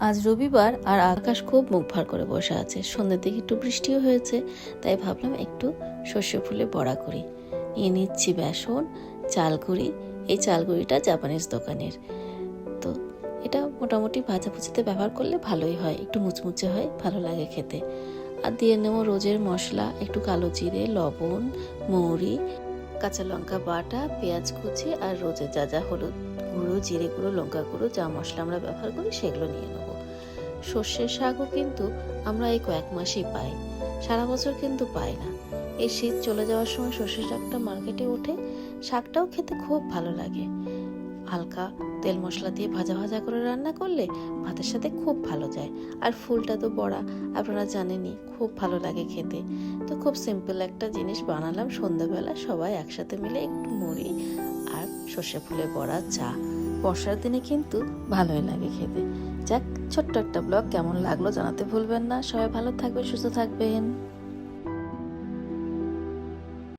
আজ রবিবার আর আকাশ খুব মুখ ভার করে বসে আছে। সন্ধ্যের দিকে একটু বৃষ্টিও হয়েছে, তাই ভাবলাম একটু সর্ষে ফুলে বড়া করি। নিয়ে নিচ্ছি বেসন, চালগুড়ি। এই চালগুড়িটা জাপানিজ দোকানের। তো এটা মোটামুটি ভাজাভুজিতে ব্যবহার করলে ভালোই হয়, একটু মুচমুচে হয়, ভালো লাগে খেতে। আর দিয়ে নেব রোজের মশলা, একটু কালো জিরে, লবণ, মৌরি, কাঁচা লঙ্কা বাটা, পেঁয়াজ কুচি আর রোজের যা যা হলুদ। গুঁড়ো, জিরে গুঁড়ো, লঙ্কা গুঁড়ো, যা মশলা আমরা ব্যবহার করি সেগুলো নিয়ে নেব। সর্ষের শাকও কিন্তু আমরা এই কয়েক মাসেই পাই, সারা বছর কিন্তু পাই না। এই শীত চলে যাওয়ার সময় সর্ষের শাকটা মার্কেটে ওঠে, শাকটাও খেতে খুব ভালো লাগে। হালকা তেল মশলা দিয়ে ভাজা ভাজা করে রান্না করলে ভাতের সাথে খুব ভালো যায়। আর ফুলটা তো বড়া, আপনারা জানেনই, খুব ভালো লাগে খেতে। তো খুব সিম্পল একটা জিনিস বানালাম সন্ধ্যাবেলা, সবাই একসাথে মিলে একটু মুড়ি সর্ষে ফুলে বড়া, চা। বর্ষার দিনে কিন্তু ভালোই লাগে খেতে। যাক, ছোট্ট একটা ব্লগ কেমন লাগল জানাতে ভুলবেন না। সবাই ভালো থাকবেন, সুস্থ থাকবেন।